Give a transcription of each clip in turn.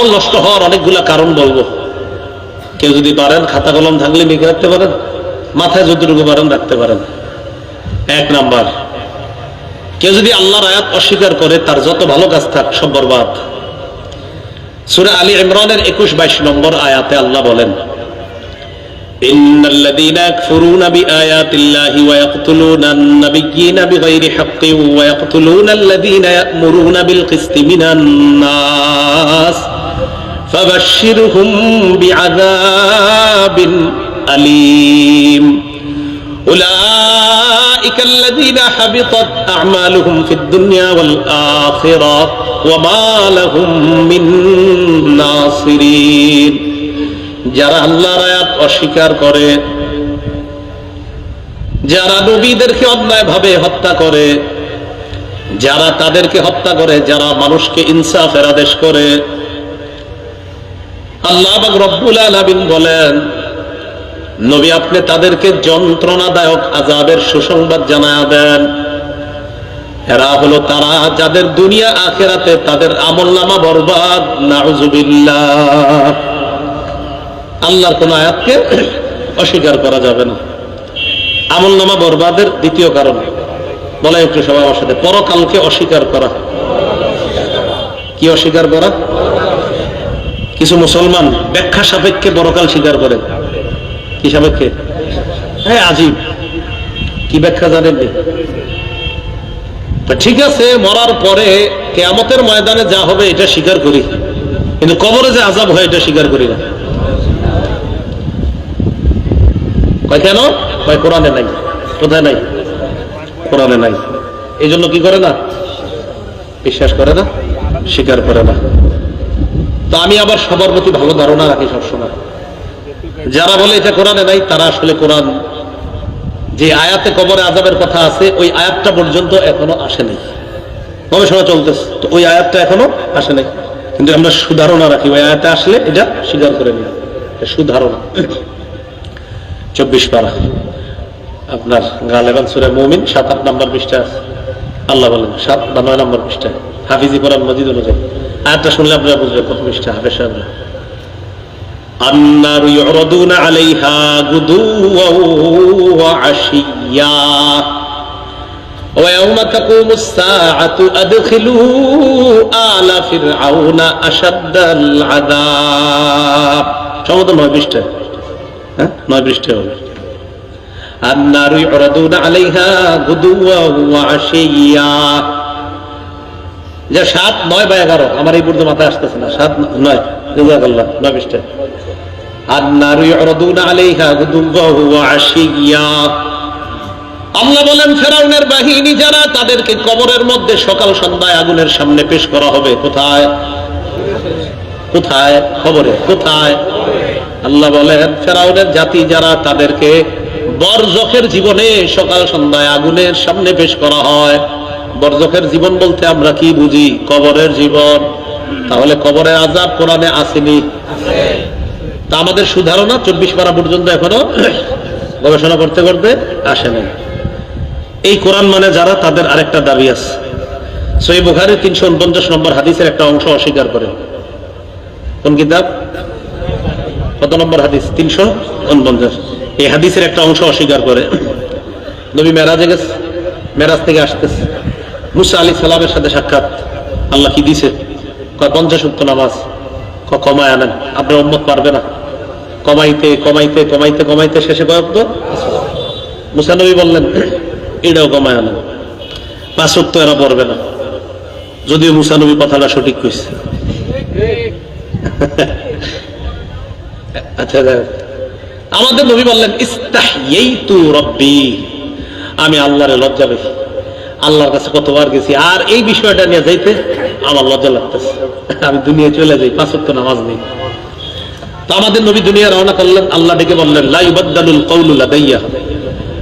আমল নষ্ট হওয়ার অনেকগুলা কারণ বলবো কেউ যদি পারেন খাতা কলম থাকলে লিখে রাখতে পারেন মাথায় যতটুকু পারেন রাখতে পারেন এক নাম্বার কেউ যদি আল্লাহর আয়াত অস্বীকার করে তার যত ভালো কাজ থাক সব বরবাদ সুরে আলী ইমরানের একুশ বাইশ নম্বর আয়াতে আল্লাহ বলেন إن الذين يكفرون بآيات الله ويقتلون النبيين بغير حق ويقتلون الذين يأمرون بالقسط من الناس فبشرهم بعذاب أليم أولئك الذين حبطت أعمالهم في الدنيا والآخرة وما لهم من ناصرين যারা আল্লাহর আয়াত অস্বীকার করে যারা নবীদেরকে অন্যায় ভাবে হত্যা করে যারা তাদেরকে হত্যা করে যারা মানুষকে ইনসাফের আদেশ করে আল্লাহ রব্বুল আলামিন বলেন, নবী আপনি তাদেরকে যন্ত্রণাদায়ক আজাবের সুসংবাদ জানায় দেন। এরা হলো তারা যাদের দুনিয়া আখেরাতে তাদের আমল নামা বরবাদ। নাউজুবিল্লাহ। আল্লাহর কোন আয়াতকে অস্বীকার করা যাবে না। আমল নামা বরবাদের দ্বিতীয় কারণ। বলে একটু সবাই আমার সাথে, পরকালকে অস্বীকার করা। কি অস্বীকার করা? কিছু মুসলমান ব্যাখ্যা সাপেক্ষে বড়কাল স্বীকার করে। কি সাপেক্ষে? হ্যাঁ আজিব কি ব্যাখ্যা জানেন ঠিক আছে, মরার পরে কেয়ামতের ময়দানে যা হবে এটা স্বীকার করি। কিন্তু কবরে যে আজাব হয় এটা স্বীকার করি না। কেন? কয় কোরআনে নাই। কোথায় নাই? কোরআনে নাই। এই জন্য কি করে না? বিশ্বাস করে না, স্বীকার করে না। তো আমি আবার সবার প্রতি ভালো ধারণা রাখি সবসময়। যারা বলে এটা কোরআনে নাই, তারা আসলে কোরআন। যে আয়াতে কবরে আজাবের কথা আছে, ওই আয়াতটা পর্যন্ত এখনও আসেনি গবেষণা চলতেছে, তো ওই আয়াতটা এখনও আসে নাই। কিন্তু আমরা সুধারণা রাখি, ওই আয়াতে আসলে এটা স্বীকার করে নিই সুধারণা। চব্বিশ পারা। আপনার গালেবান সুরে মমিন, সাত আট নম্বর পৃষ্ঠা আছে। আল্লাহ বলেন, সাত বা নয় নম্বর পৃষ্ঠা হাফিজি কোরআন মজিদ অনুযায়ী। আয়াতটা শুনলে আপনারা বুঝবেন কত পৃষ্ঠা হাফেজ সাহেব النار يعرضون عليها غدوا وعشيا ويوم تقوم الساعة أدخلوا آل فرعون أشد العذاب সম্ভবত নয় পৃষ্ঠা হ্যাঁ নয় পৃষ্ঠা হবে النار يعرضون عليها غدوا وعشيا যে সাত, নয় বা এগারো, আমার এই পর্যন্ত মাথায় আসতেছে না। সাত, নয় আর নারী অরদুন আশিয়া আল্লাহ বলেন, ফেরাউনের বাহিনী যারা, তাদেরকে কবরের মধ্যে সকাল সন্ধ্যায় আগুনের সামনে পেশ করা হবে। কোথায়? কোথায়? খবরে কোথায়? আল্লাহ বলেন, ফেরাউনের জাতি যারা, তাদেরকে বরজখের জীবনে সকাল সন্ধ্যায় আগুনের সামনে পেশ করা হয়। বরজখের জীবন বলতে আমরা কি বুঝি? কবরের জীবন। তাহলে কবরের আজাব কোরআনে আসেনি। তা আমাদের সুধারণা চব্বিশ পারা পর্যন্ত এখনও গবেষণা করতে করতে আসে নাই এই কোরআন মানে যারা তাদের আরেকটা দাবি আছে। সই বুখারি তিনশো উনপঞ্চাশ নম্বর হাদিসের একটা অংশ অস্বীকার করে। কোন কিতাব? কত নম্বর হাদিস? তিনশো উনপঞ্চাশ। এই হাদিসের একটা অংশ অস্বীকার করে। নবী মেরাজে গেছে, মেরাজ থেকে আসতেছে। মুসা আলী সালামের সাথে সাক্ষাৎ। আল্লাহ কি দিছে? কয়, পঞ্চাশ উত্তর নামাজ। ক কমায় আনেন। আপনার উম্মত পারবে না। কমাইতে কমাইতে কমাইতে কমাইতে শেষে কয়েক তো মুসানবী বললেন, এটাও কমায় আনেন। পাঁচ উত্তর এরা পড়বে না। যদিও মুসানবী কথাটা সঠিক কইছে। আচ্ছা আমাদের নবী বললেন ইস্তাহিয়াইতু রব্বি। আমি আল্লাহরে লজ্জা পেয়েছি। আল্লাহর কাছে কতবার গেছি, আর এই বিষয়টা নিয়ে যাইতে আমার লজ্জা লাগতেছে। আমি দুনিয়ায় চলে যাই, পাঁচ ওয়াক্ত নামাজ নেই। তো আমাদের নবী দুনিয়া রওনা করলেন, আল্লাহ ডেকে বললেন, লা ইউবাদদালুল কওলু লাদাইয়া।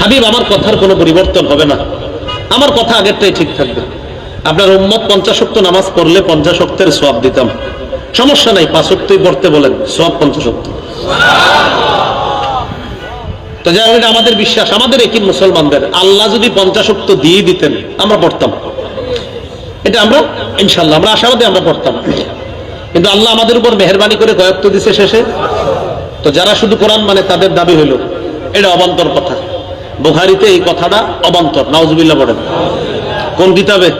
হাবিব, আমার কথার কোনো পরিবর্তন হবে না। আমার কথা আগেরটাই ঠিক থাকবে। আপনার উম্মত পঞ্চাশ ওয়াক্ত নামাজ পড়লে পঞ্চাশ ওয়াক্তের সওয়াব দিতাম। সমস্যা নাই, পাঁচ ওয়াক্তই পড়তে বলেন, সওয়াব পঞ্চাশ ওয়াক্ত। তো যাই হোক, আমাদের বিশ্বাস আমাদের একই মুসলমানদের। আল্লাহ যদি পঞ্চাশ উক্ত দিয়ে দিতেন আমরা পড়তাম। এটা আমরা ইনশাল্লাহ আমরা আশাবাদী আমরা পড়তাম। কিন্তু আল্লাহ আমাদের উপর মেহরবানি করে কয়েকটা দিছে শেষে। তো যারা শুধু কোরআন মানে তাদের দাবি হইল এটা অবান্তর কথা। বুখারিতে এই কথাটা অবান্তর নাউজুবিল্লাহ বলেন কোন কিতাবে?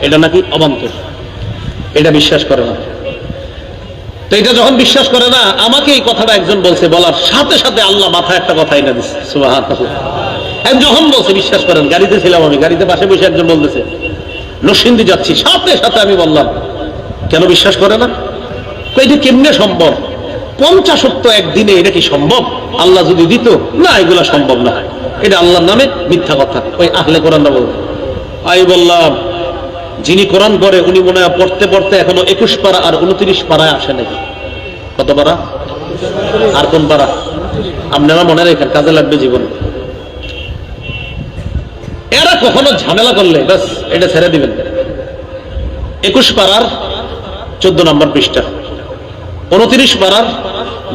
এটা নাকি অবান্তর। এটা বিশ্বাস করে না। তো এটা যখন বিশ্বাস করে না, আমাকে এই কথাটা একজন বলছে, বলার সাথে সাথে আল্লাহ মাথায় একটা কথা এনে দিচ্ছে যখন বলছে, বিশ্বাস করেন, গাড়িতে ছিলাম আমি, গাড়িতে পাশে বসে একজন বলতেছে, নরসিংদী যাচ্ছি, সাথে সাথে আমি বললাম, কেন বিশ্বাস করে না? এটা কেমনে সম্ভব? পঞ্চাশত্ব একদিনে এটা কি সম্ভব? আল্লাহ যদি দিত, না, এগুলা সম্ভব না। এটা আল্লাহর নামে মিথ্যা কথা। ওই আহলে কোরআনটা বলবে আমি বললাম যিনি কোরআন পড়ে, উনি মনে হয় পড়তে পড়তে এখনও একুশ পারা আর উনত্রিশ পাড়ায় আসে নাকি? কত পারা? আর কোন পারা? আপনারা মনে রেখেন, কাজে লাগবে জীবন। এরা কখনো ঝামেলা করলে, ব্যাস, এটা ছেড়ে দিবেন। একুশ পাড়ার চোদ্দ নম্বর পৃষ্ঠা, উনত্রিশ পাড়ার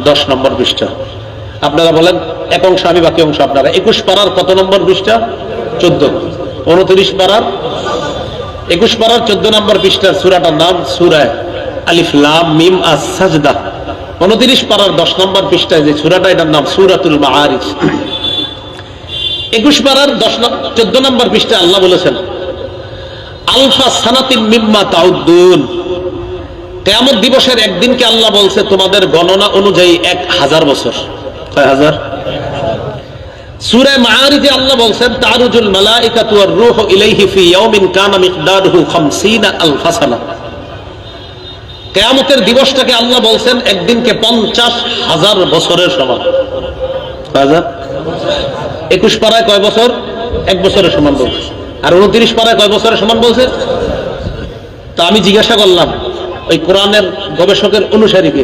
দশ নম্বর পৃষ্ঠা। আপনারা বলেন, এক অংশ আমি, বাকি অংশ আপনারা। একুশ পাড়ার কত নম্বর পৃষ্ঠা? চোদ্দ। উনত্রিশ পাড়ার একুশ পাড়ার চোদ্দ নম্বর পৃষ্ঠার সুরাটার নাম সুরায় আলিফ লাম মিম সাজদা। উনত্রিশ পাড়ার দশ নম্বর পৃষ্ঠায় যে সুরাটা, এটার নাম সুরাতুল মাআরিজ। একুশ পাড়ার দশ চোদ্দ নম্বর পৃষ্ঠায় আল্লাহ বলেছেন, আলফা সানাতিন মিম্মা তাউদ্দুন। কেয়ামত দিবসের একদিনকে আল্লাহ বলছে, তোমাদের গণনা অনুযায়ী এক হাজার বছর। কয় হাজার? সূরা মাআরিজে আল্লাহ বলছেন, তারুজুল মালাইকাতু ওয়ার রূহু ইলাইহি ফি ইয়াউমিন কানা মিকদারুহু 50 আলফা সানা কিয়ামতের দিবসটাকে আল্লাহ বলছেন, একদিনকে 50 হাজার বছরের সমান। 21 পারায় কয় বছর? এক বছরের সমান বলছে। আর 29 পারায় কয় বছরের সমান বলছে? তো আমি জিজ্ঞাসা করলাম, ওই কোরআনের গবেষকের অনুসারীকে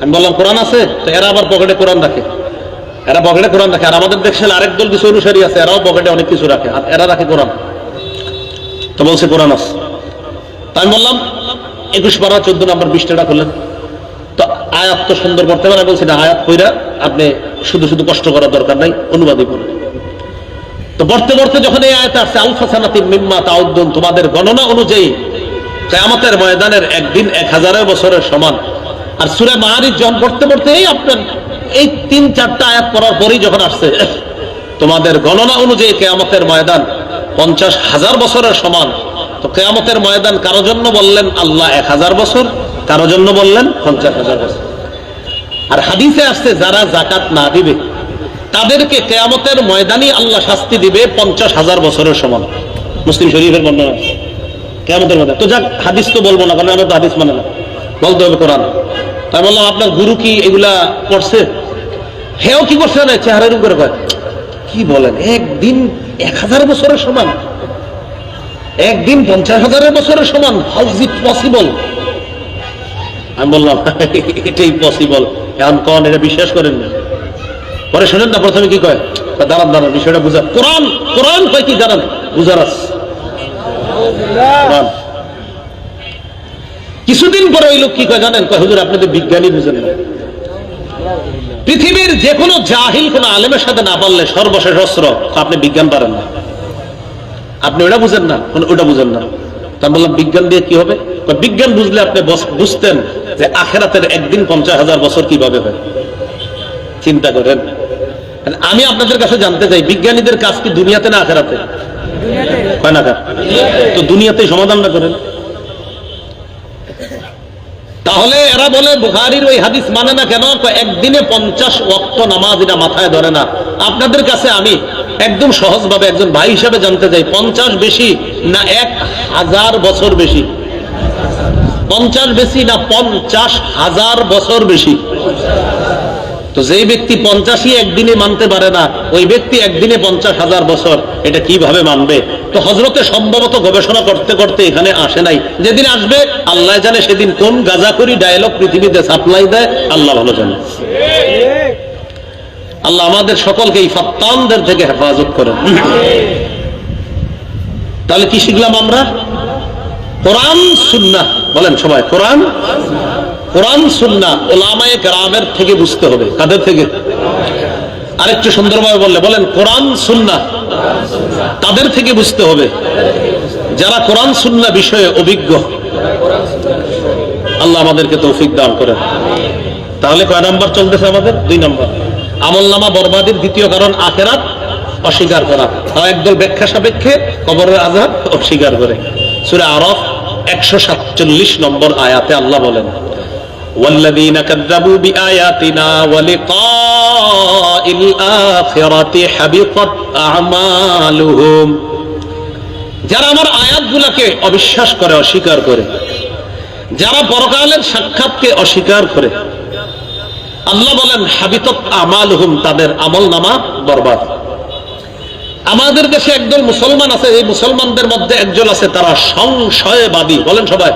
আমি বললাম, কোরআন আছে? তো এরা আবার পকেটে কোরআন রাখে। এরা পকেটে কোরআন রাখে, আর আমাদের দেশে আরেক দল কিছু অনুসারী আছে, এরাও পকেটে অনেক কিছু রাখে, আর এরা রাখে কোরআন। তো বলছে কোরআন আছে। আমি বললাম, একুশ বারো চোদ্দ নম্বর বিশটা করলেন। তো আয়াত তো সুন্দর করতে পারে, বলছি না, আয়াত কইরা আপনি শুধু শুধু কষ্ট করার দরকার নাই, অনুবাদই করুন। তো পড়তে পড়তে যখন এই আয়াত আসছে আলফা সানাতি মিম্মা তাউদ্দুন, তোমাদের গণনা অনুযায়ী কেয়ামতের ময়দানের একদিন এক হাজারের বছরের সমান আর সুরে মাহারিজ যখন পড়তে পড়তে এই আপনার এই তিন, চারটা আয়াত পড়ার পরেই যখন আসছে, তোমাদের গণনা অনুযায়ী কেয়ামতের ময়দান পঞ্চাশ হাজার বছরের সমান। তো কেয়ামতের ময়দান কারও জন্য বললেন, আল্লাহ এক হাজার বছর, কারও জন্য বললেন পঞ্চাশ হাজার বছর। আর হাদিসে আসছে, যারা জাকাত না দিবে, তাদেরকে কেয়ামতের ময়দানই আল্লাহ শাস্তি দিবে পঞ্চাশ হাজার বছরের সমান। মুসলিম শরীফের বর্ণনা কেমতের মধ্যে তো যাক, হাদিস তো বলব না, কারণ আমরা তো হাদিস মানে না। বলতে হবে কোরআন। তাই বললাম, আপনার গুরু কি এগুলা পড়ছে? হেও কি করছে না চেহারার উপরে কয়, কি বলেন, একদিন এক হাজার বছরের সমান। একদিন পঞ্চাশ হাজারের বছরের সমান। হাউ ইজ ইট পসিবল আমি বললাম, এটাই পসিবল এখন কন এটা বিশ্বাস করেন না। পরে শোনেন না, প্রথমে কি কয় দাঁড়ান দাঁড়ান, বিষয়টা বুঝা কোরআন কোরআন কয় কি দাঁড়ান বুঝার আছে। কিছুদিন পরে ওই লোক কি কয় জানেন? কয় হুজুর আপনি তো বিজ্ঞানী বুঝেন না। পৃথিবীর যে কোনো জাহিল কোন আলেমের সাথে না পারলে সর্বশেষ অস্ত্র আপনি বিজ্ঞান পারেন না। আপনি ওটা বুঝেন না ওটা বুঝেন না। তা বললাম বিজ্ঞান দিয়ে কি হবে? বিজ্ঞান বুঝলে আপনি বুঝতেন যে আখেরাতের একদিন পঞ্চাশ হাজার বছর কীভাবে হয়। চিন্তা করেন। আমি আপনাদের কাছে জানতে চাই বিজ্ঞানীদের কাজ কি দুনিয়াতে না আখেরাতে? হয় না তো দুনিয়াতেই সমাধান না করেন। তাহলে এরা বলে বুহারির ওই হাদিস মানে না কেন? একদিনে পঞ্চাশ ওয়াক্ত নামাজ এটা মাথায় ধরে না। আপনাদের কাছে আমি একদম সহজভাবে একজন ভাই হিসাবে জানতে চাই, পঞ্চাশ বেশি না এক হাজার বছর বেশি? পঞ্চাশ বেশি না পঞ্চাশ হাজার বছর বেশি? তো যেই ব্যক্তি পঞ্চাশই একদিনে মানতে পারে না, ওই ব্যক্তি একদিনে পঞ্চাশ হাজার বছর, এটা কীভাবে মানবে? তো হজরতে সম্ভবত গবেষণা করতে করতে এখানে আসে নাই। যেদিন আসবে, আল্লাহ জানে সেদিন কোন গাজাকরি ডায়লগ পৃথিবীতে সাপ্লাই দেয়, আল্লাহ ভালো জানে। আল্লাহ আমাদের সকলকে এই ফত্তানদের থেকে হেফাজত করেন। তাহলে কি শিখলাম আমরা? কোরআন সুন্না বলেন সবাই, কোরআন কোরআন সুন্না ওলামায়ে কেরামের থেকে বুঝতে হবে। কাদের থেকে? আরেকটু সুন্দরভাবে বললে, বলেন, কোরআন সুন্না তাদের থেকে বুঝতে হবে? যারা কোরআন সুন্না বিষয়ে অভিজ্ঞ, আল্লাহ আমাদেরকে তৌফিক দান করেন। তাহলে কয় নাম্বার চলতেছে আমাদের? দুই নাম্বার। আমল নামা বরবাদের দ্বিতীয় কারণ আখেরাত, অস্বীকার করা। তাও একদল ব্যাখ্যা সাপেক্ষে কবরের আজাব অস্বীকার করে। সুরে আরফ একশো সাতচল্লিশ নম্বর আয়াতে আল্লাহ বলেন والذين كذبوا بآياتنا ولقاء الآخرة حبطت أعمالهم যারা আমার আয়াতগুলোকে অবিশ্বাস করে অস্বীকার করে যারা পরকালের সাক্ষাৎকে অস্বীকার করে আল্লাহ বলেন হাবিতত আমাল হুম তাদের আমল নামা বরবাদ আমাদের দেশে একদল মুসলমান আছে এই মুসলমানদের মধ্যে একজন আছে তারা সংশয়বাদী বলেন সবাই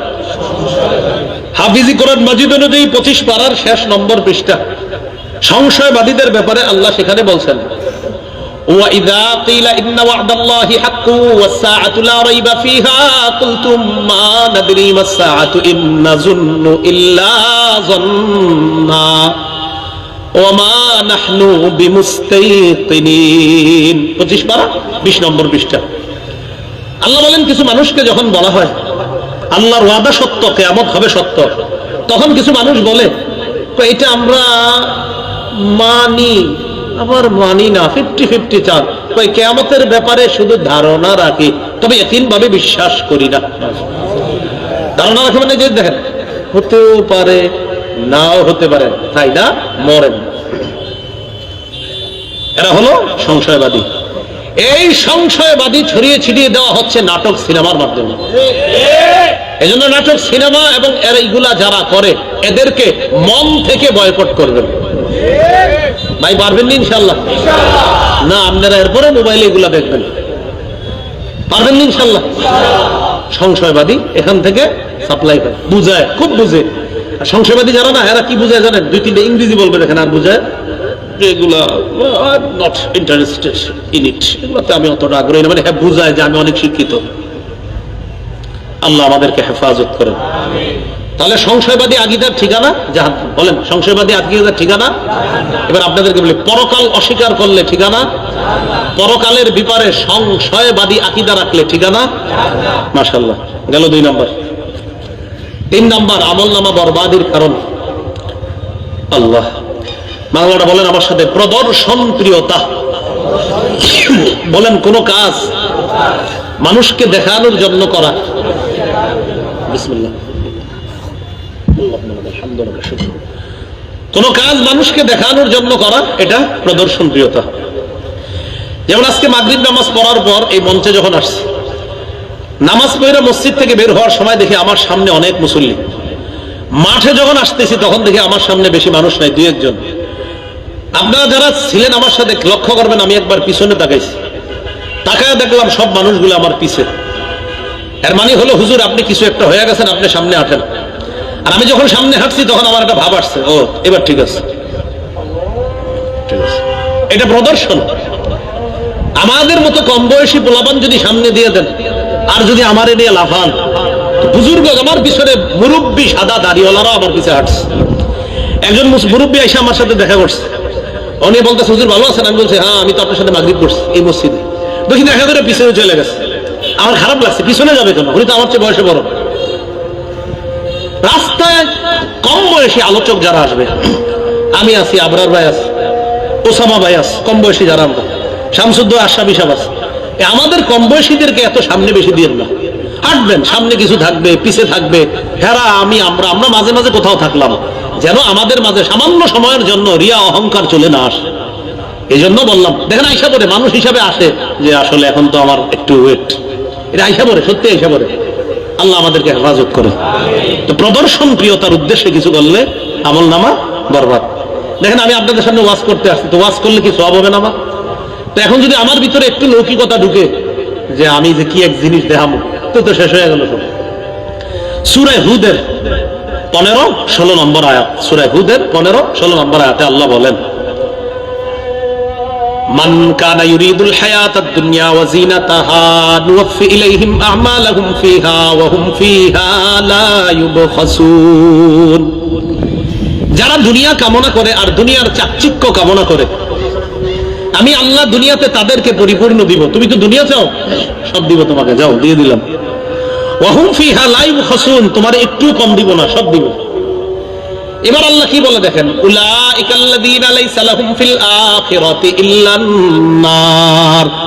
হাফিজি কোরআন মজিদ অনুযায়ী পঁচিশ পাড়ার শেষ নম্বর পৃষ্ঠা সংশয়বাদীদের ব্যাপারে আল্লাহ সেখানে বলছেন وإذا قيل إن وعد الله حق والساعة لا ريب فيها قلتم ما ندري ما الساعة إن نظن إلا ظنا وما نحن بمستيقنين পঁচিশ পারা বিশ নম্বর পৃষ্ঠা আল্লাহ বলেন কিছু মানুষকে যখন বলা হয় আল্লাহর ওয়াদা সত্য, কেয়ামত হবে সত্য। তখন কিছু মানুষ বলে এটা আমরা মানি, আবার মানি না ফিফটি ফিফটি চান কই, কেয়ামতের ব্যাপারে শুধু ধারণা রাখি, তবে ভাবে বিশ্বাস করি না। ধারণা রাখে মানে যে দেখেন, হতেও পারে, নাও হতে পারে, তাই না? মরেন। এরা হলো সংশয়বাদী। এই সংশয়বাদী ছড়িয়ে ছিটিয়ে দেওয়া হচ্ছে নাটক সিনেমার মাধ্যমে। এই জন্য নাটক সিনেমা এবং এর এইগুলা যারা করে, এদেরকে মন থেকে বয়কট করবেন। ভাই, পারবেন না ইনশাল্লাহ না, আপনারা এরপরে মোবাইলে এগুলা দেখবেন। পারবেন না ইনশাল্লাহ সংশয়বাদী এখান থেকে সাপ্লাই করে। বুঝায়, খুব বুঝে। সংশয়বাদী যারা না, এরা কি বুঝায় জানেন? দুই তিনটে ইংরেজি বলবেন এখানে, আর বুঝায়। এগুলা নট ইন্টারেস্টেড ইন ইট আমি অতটা আগ্রহী না। মানে হ্যাঁ বুঝায় যে আমি অনেক শিক্ষিত। আল্লাহ আমাদেরকে হেফাজত করেন। তাহলে সংশয়বাদী আগিদার ঠিকানা? জাহান বলেন, সংশয়বাদী আগিদার ঠিকানা? এবার আপনাদেরকে বলি, পরকাল অস্বীকার করলে ঠিকানা? পরকালের বিপারে সংশয়বাদী আকিদা রাখলে ঠিকানা? মাশাল্লাহ গেল দুই নম্বর। তিন নম্বর আমল নামা বরবাদির কারণ। আল্লাহ। বাংলাটা বলেন আমার সাথে, প্রদর্শন প্রিয়তা। বলেন কোন কাজ মানুষকে দেখানোর জন্য করা। কোন কাজ মানুষকে দেখানোর জন্য করা, এটা প্রদর্শন প্রিয়তা। যেমন আজকে মাগরিব নামাজ পড়ার পর এই মঞ্চে যখন আসছে, নামাজ পড়ে মসজিদ থেকে বের হওয়ার সময় দেখি আমার সামনে অনেক মুসল্লি। মাঠে যখন আসতেছি তখন দেখি আমার সামনে বেশি মানুষ নাই, দুই একজন। আপনারা যারা ছিলেন আমার সাথে লক্ষ্য করবেন, আমি একবার পিছনে তাকাইছি। তাকায় দেখলাম সব মানুষগুলো আমার পিছে। এর মানে হলো, হুজুর, আপনি কিছু একটা হয়ে গেছেন, আপনি সামনে আঠেন আর আমি যখন সামনে হাঁটছি, তখন আমার একটা ভাব আসছে। ও, এবার ঠিক আছে। এটা প্রদর্শন। আমাদের মতো কম বয়সী পোলাপান যদি সামনে দিয়ে দেন, আর যদি আমারে নিয়ে লাফান বুজুর্গ আমার পিছনে মুরব্বী সাদা দাড়িওয়ালারাও আমার পিছে হাঁটছে। একজন মুরব্বী এসে আমার সাথে দেখা করছে। উনি বলতে হুজুর ভালো আছেন? আমি বলছি হ্যাঁ আমি তো আপনার সাথে মাগরিব করছি এই মসজিদে। দেখি দেখা করে পিছনে চলে গেছে। আমার খারাপ লাগছে, পিছনে যাবে কেন? উনি তো আমার চেয়ে বয়সে বড়। রাস্তায় কম বয়সী আলোচক যারা আসবে, আমি আছি, আবরার ভাই আছি, ওসামা ভাই আছে, কম বয়সী যারা আমরা শামসুদ্দ আশাবি সাহেব আছে। আমাদের কম বয়সীদেরকে এত সামনে বেশি দিয়ে না। হাঁটবেন সামনে কিছু থাকবে, পিছে থাকবে। হেরা, আমি, আমরা আমরা মাঝে মাঝে কোথাও থাকলাম। যেন আমাদের মাঝে সামান্য সময়ের জন্য রিয়া, অহংকার চলে না আসে। এই জন্য বললাম, দেখেন আইসা পরে মানুষ হিসাবে আসে যে আসলে এখন তো আমার একটু ওয়েট এটা আইসা পরে সত্যি আইসা পরে আল্লাহ আমাদেরকে হেফাজত করে তো প্রদর্শন প্রিয়তার উদ্দেশ্যে কিছু করলে আমল নামা বরবাদ। দেখেন, আমি আপনাদের সামনে ওয়াজ করতে আসছি, তো ওয়াজ করলে কি সব হবে না আমার? তো এখন যদি আমার ভিতরে একটু লৌকিকতা ঢুকে, যে আমি যে কি এক জিনিস দেখাবো তো তো শেষ হয়ে গেল সব সুরায় হুদের পনেরো ষোলো নম্বর আয়াত সুরায় হুদের পনেরো ষোলো নম্বর আয়াতে আল্লাহ বলেন من كان يريد الحياة الدنيا وزينتها نوفي إليهم أعمالهم فيها وهم فيها لا يبخسون যারা দুনিয়া কামনা করে আর দুনিয়ার চাকচিক্য কামনা করে আমি আল্লাহ দুনিয়াতে তাদেরকে পরিপূর্ণ দিব তুমি তো দুনিয়া চাও সব দিব তোমাকে যাও দিয়ে দিলাম তোমার একটু কম দিব না, সব দিব। এবার আল্লাহ কি বলে দেখেন?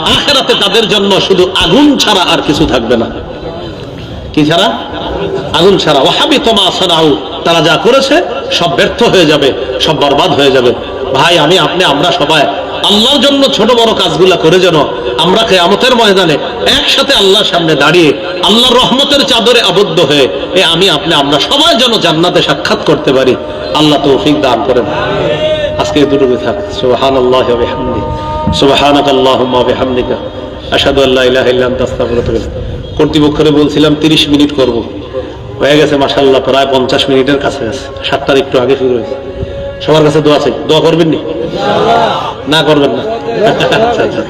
আখিরাতি তাদের জন্য শুধু আগুন ছাড়া আর কিছু থাকবে না। কি ছাড়া? আগুন ছাড়া। ওয়াহাবি তোমা সানাউ, তারা যা করেছে, সব ব্যর্থ হয়ে যাবে, সব বরবাদ হয়ে যাবে। ভাই, আমি, আপনি, আমরা সবাই আল্লাহর জন্য ছোট বড় কাজগুলা করে যেন আমরা কেয়ামতের ময়দানে একসাথে আল্লাহর সামনে দাঁড়িয়ে আল্লাহর রহমতের চাদরে আবদ্ধ হয়ে এ আমি আপনি আমরা সবাই যেন জান্নাতে সাক্ষাৎ করতে পারি। আল্লাহ তৌফিক দান করেন। আজকে দুটুকু থাক সুবহানাল্লাহি ওয়া বিহামদি সুবহানাকাল্লাহুম্মা ওয়া বিহামদিকা। আশহাদু আল্লা ইলাহা ইল্লা আনতা, আস্তাগফিরুকা ওয়া আতুবু ইলাইক। কর্তৃপক্ষরে বলছিলাম 30 মিনিট করব। হয়ে গেছে মাশাআল্লাহ, প্রায় 50 মিনিটের কাছে আছে সাতটার একটু আগে শুরু হয়েছে। সবার কাছে দোয়া চাই। দোয়া করবেন নি না করবেন না। আচ্ছা আচ্ছা।